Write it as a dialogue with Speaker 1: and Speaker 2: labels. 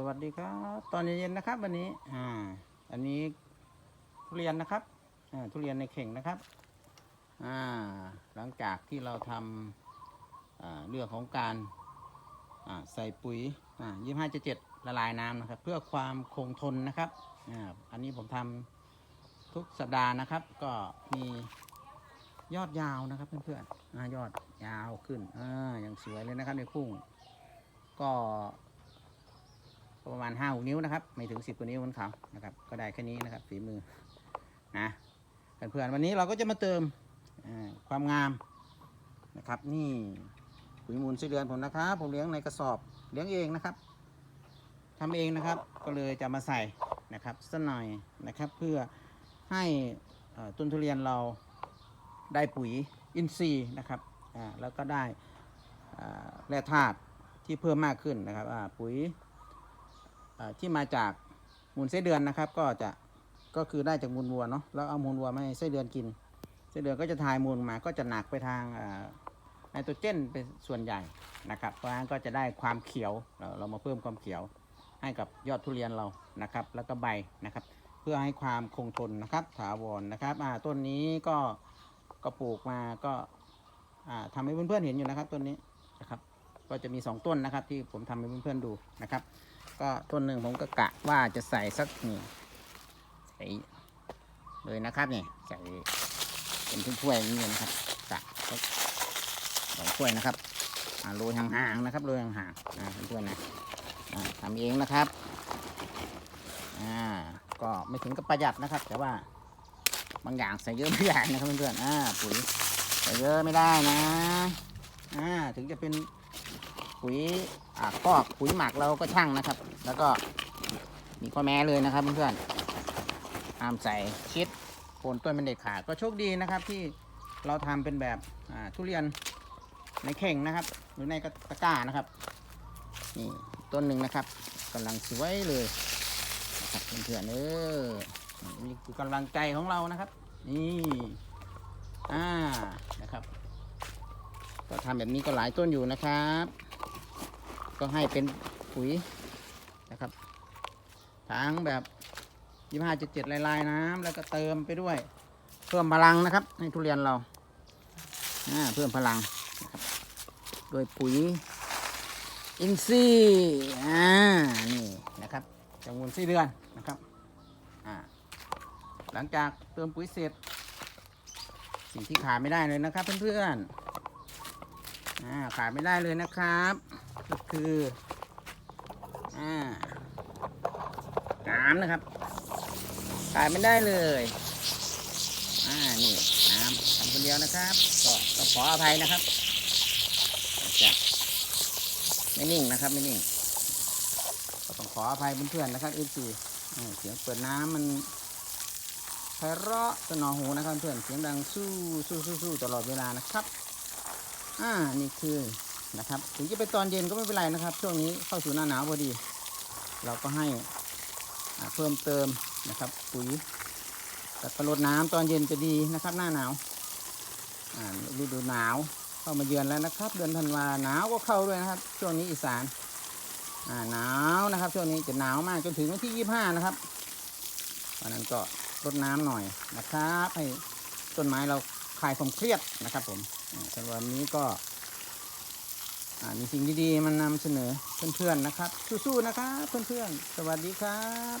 Speaker 1: สวัสดีครับ ตอนเย็นๆนะครับ วันนี้อ่าอันนี้ทุเรียนนะครับอ่าทุเรียนในเข่งนะครับอ่าหลังจากที่เราทำอ่าเรื่องของการอ่าใส่ปุ๋ยอ่ายี่ห้าเจ็ดเจ็ดละลายน้ำนะครับ เพื่อความคงทนนะครับอ่าอันนี้ผมทำทุกสัปดาห์นะครับ ก็มียอดยาวนะครับเพื่อนๆอ่ายอดยาวขึ้นอ่ายังสวยเลยนะครับในพุ่งก็ ประมาณห้าหกนิ้วนะครับ ไม่ถึงสิบกว่านิ้วบนเขานะครับ ก็ได้แค่นี้นะครับฝีมือนะเพื่อนๆวันนี้เราก็จะมาเติมความงามนะครับ นี่ปุ๋ยมูลไส้เดือนผมนะครับ ผมเลี้ยงในกระสอบเลี้ยงเองนะครับทำเองนะครับ ก็เลยจะมาใส่นะครับสักหน่อยนะครับ เพื่อให้ต้นทุเรียนเราได้ปุ๋ยอินทรีย์นะครับอ่าแล้วก็ได้แร่ธาตุที่เพิ่มมากขึ้นนะครับปุ๋ย ที่มาจากมูลไส้เดือนนะครับ ก็จะก็คือได้จากมูลวัวเนาะแล้วเอามูลวัวมาให้ไส้เดือนกินไส้เดือนก็จะทายมูลมาก็จะหนักไปทางไนโตรเจนเป็นส่วนใหญ่นะครับ เพราะฉะนั้นก็จะได้ความเขียวเราเรามาเพิ่มความเขียวให้กับยอดทุเรียนเรานะครับ แล้วก็ใบนะครับ เพื่อให้ความคงทนนะครับ ถาวรนะครับต้นนี้ก็ก็ปลูกมาก็อ่าทำให้เพื่อนๆเห็นอยู่นะครับต้นนี้นะครับ ก็จะมี 2 ต้นนะครับที่ผมทำให้เพื่อนๆดูนะครับ ก็ต้นหนึ่งผมก็กะว่าจะใส่สักนี่ใส่เลยนะครับนี่ใส่เป็นถ้วยๆนี้นะครับกะสักสองถ้วยนะครับโรยห่างๆนะครับโรยห่างๆนะเพื่อนๆนะทำเองนะครับอ่าก็ไม่ถึงกับประหยัดนะครับ แต่ว่าบางอย่างใส่เยอะไม่ได้นะครับเพื่อนๆอ่าปุ๋ยใส่เยอะไม่ได้นะอ่าถึงจะเป็น ปุ๋ยอ่าคอกปุ๋ยหมักเราก็ช่างนะครับ แล้วก็มีข้อแม้เลยนะครับเพื่อนๆห้ามใส่ชิดโคนต้นเป็นเด็ดขาดก็โชคดีนะครับที่เราทำเป็นแบบอ่าทุเรียนในเข่งนะครับ หรือในกระตะกร้านะครับนี่ต้นหนึ่งนะครับกำลังสวยเลยครับเพื่อนๆเออนี่คือกำลังใจของเรานะครับ นี่อ่านะครับ ก็ทำแบบนี้ก็หลายต้นอยู่นะครับ ก็ให้เป็นปุ๋ยนะครับทั้งแบบยี่ห้าจุดเจ็ดลายๆน้ำแล้วก็เติมไปด้วย เพิ่มพลังนะครับ ให้ทุเรียนเราเพิ่มพลังนะครับโดยปุ๋ยอินทรีย์อ่านี่นะครับจำนวนสี่เดือนนะครับอ่าหลังจากเติมปุ๋ยเสร็จ สิ่งที่ขาดไม่ได้เลยนะครับเพื่อนๆอ่าขาดไม่ได้เลยนะครับ ก็คืออ่าน้ำนะครับขาดไม่ได้เลยอ่านี่น้ำทำคนเดียวนะครับก็ขออภัยนะครับจะไม่นิ่งนะครับไม่นิ่ง ก็ต้องขออภัยเพื่อนๆนะครับเอฟซีเสียงเปิดน้ำมันไพเราะสนอหูนะครับเพื่อนเสียงดังสู้สู้สู้สู้ตลอดเวลานะครับ อ่า นี่คือ นะครับ ถึงจะเป็นตอนเย็นก็ไม่เป็นไรนะครับ ช่วงนี้เข้าสู่หน้าหนาวพอดี เราก็ให้เพิ่มเติมนะครับปุ๋ยแตัดประลดน้ำตอนเย็นจะดีนะครับ หน้าหนาวอ่าฤดูหนาวเข้ามาเยือนแล้วนะครับ เดือนธันวาหนาวก็เข้าด้วยนะครับ ช่วงนี้อีสานอ่าหนาวนะครับ ช่วงนี้จะหนาวมากจนถึงวันที่ยี่ห้านะครับเพราะนั้นก็รดน้ำหน่อยนะครับ ให้ต้นไม้เราคลายความเครียดนะครับผมอ่าสำหรับวันนี้ก็ มีสิ่งดีๆมันนำเสนอเพื่อนๆนะครับ สู้ๆนะครับ เพื่อนๆ สวัสดีครับ